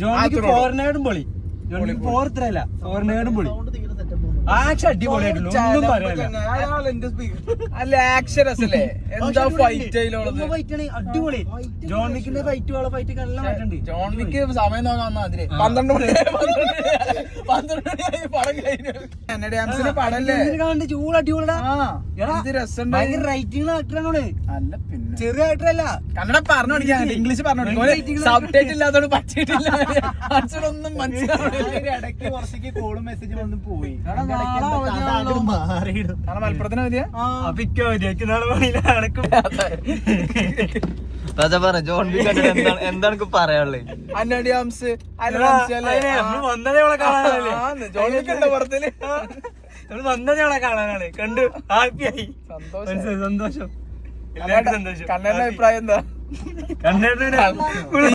വിക്ക് ഫോറിനേടും പൊളി. ജോണിക്ക് വിക്ക് ഫോർ ഇത്രയല്ല ഫോറിനേടും പൊളി. ആക്ഷൻ അടിപൊളിയായിട്ടുള്ളൂ ഒന്നും പറയാനില്ല. അല്ല ആക്ഷൻ രസല്ലേ എന്താ ഫൈറ്റ് അതിലുള്ളത് അടിപൊളി. ജോൺ വിക്കിന്റെ ഫൈറ്റ് വള ഫൈറ്റ് എല്ലാം മാറ്റുണ്ട് ജോൺ വിക്ക് സമയം നോക്കാൻ അതിൽ പന്ത്രണ്ട് മണി പന്ത്രണ്ട് മണി പടം കഴിഞ്ഞു. കന്നഡ ആംസിന്റെ പടല്ലേ? കാണണ്ട് ചൂട് അടിപൊളിടാ. ഭയങ്കര റൈറ്റിംഗ് ആക്ടറാണ് അല്ല പിന്നെ. ചെറിയ ആക്ടറല്ല കന്നഡ പറഞ്ഞു പഠിക്കാൻ ഇംഗ്ലീഷ് പറഞ്ഞു കൊടുക്കും സബ് ടൈറ്റിൽ ഇല്ലാത്തോണ്ട് പറ്റിയിട്ടില്ല അച്ഛനൊന്നും മനസ്സിലാവില്ല ഇടയ്ക്ക് കുറച്ചേക്ക് കോളും മെസ്സേജും വന്ന് പോയി. മലപ്പുറത്തിന് മതിയാ? ജോൺ ബി കണ്ടിട്ട് എന്താണ് എന്താണ് പറയാനുള്ളത് അന്നടി ജോൺ ബി കണ്ട പുറത്തിൽ നമ്മൾ വന്നതേ കാണാനാണ്. കണ്ടു ഹാപ്പിയായി. സന്തോഷം. സന്തോഷം. എല്ലാവർക്കും സന്തോഷം. കണ്ണന്റെ അഭിപ്രായം എന്താ?